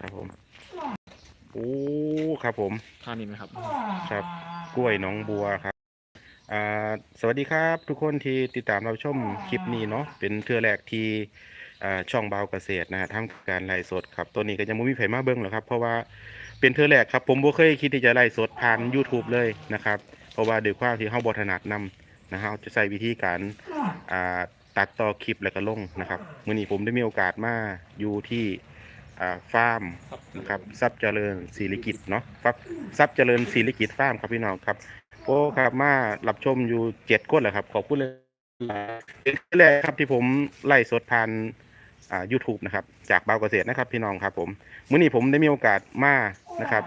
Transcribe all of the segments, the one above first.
ครับผมโอ้ครับผมท่านี้ไหมครับ ครับ กล้วยหน้องบัวครับอ่าสวัสดีครับทุกคนที่ติดตามเราชมคลิปนี้เนาะเป็นเทือแรกที่อ่าช่องเบาเกษตรนะฮะทำการไลฟ์สดครับตัวนี้ก็ยังไม่มีไผมาเบิ่งหรอกครับ เพราะว่าเป็นเทือแรกครับ ผมบ่เคยคิดที่จะไลฟ์สดผ่าน YouTube เลยนะครับ เพราะว่าด้วยความที่เฮาบ่ถนัดนำนะฮะจะใช้วิธีการอ่าตัดต่อคลิปแล้วก็ลงนะครับมื้อนี้ผมได้มีโอกาสมาอยู่ที่อ่า ฟาร์มนะครับทรัพย์เจริญศิริกิจเนาะครับทรัพย์เจริญศิริกิจฟาร์มครับพี่น้องครับโอ้ครับมารับชมอยู่เจ็ดคนแหละครับ ขอบคุณเลยเป็นครั้งแรกครับที่ผมไล่สดผ่านอ่า YouTube นะครับ จากบาวเกษตรนะครับพี่น้องครับผมมื้อนี้ผมได้มีโอกาสมานะครับ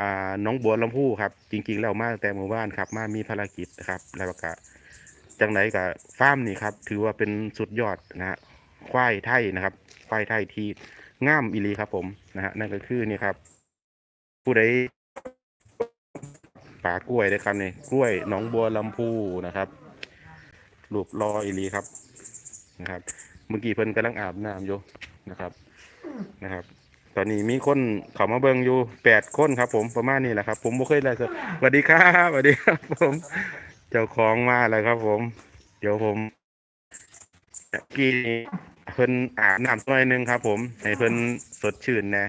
อ่าน้องบัวลำพูครับ จริงๆแล้วมาแต่เมื่อวานครับ มามีภารกิจนะครับ แล้วก็จังไหนกับฟาร์มนี่ครับ ถือว่าเป็นสุดยอดนะฮะควายไทยนะครับควายไทยที่ งามอีลีครับผมนะฮะนั่นก็คือนี่ครับ ผู้ใดป่ากล้วยได้ครับนี่กล้วยหนองบัวลำพูนะครับรูปรออีลีครับนะครับ เมื่อกี้เพิ่นกำลังอาบน้ำอยู่นะครับนะครับ ตอนนี้มีคนเขามาเบิ่งอยู่แปดคนครับ ผมประมาณนี้แหละครับ ผมบ่เคยไลฟ์สดสวัสดีครับสวัสดีครับผม เจ้าของมาแล้วครับ ผม เดี๋ยวผมกี้ เพิ่นอาบน้ำหน่อยหนึงครับ ผมให้เพิ่นสดชื่นแหนะ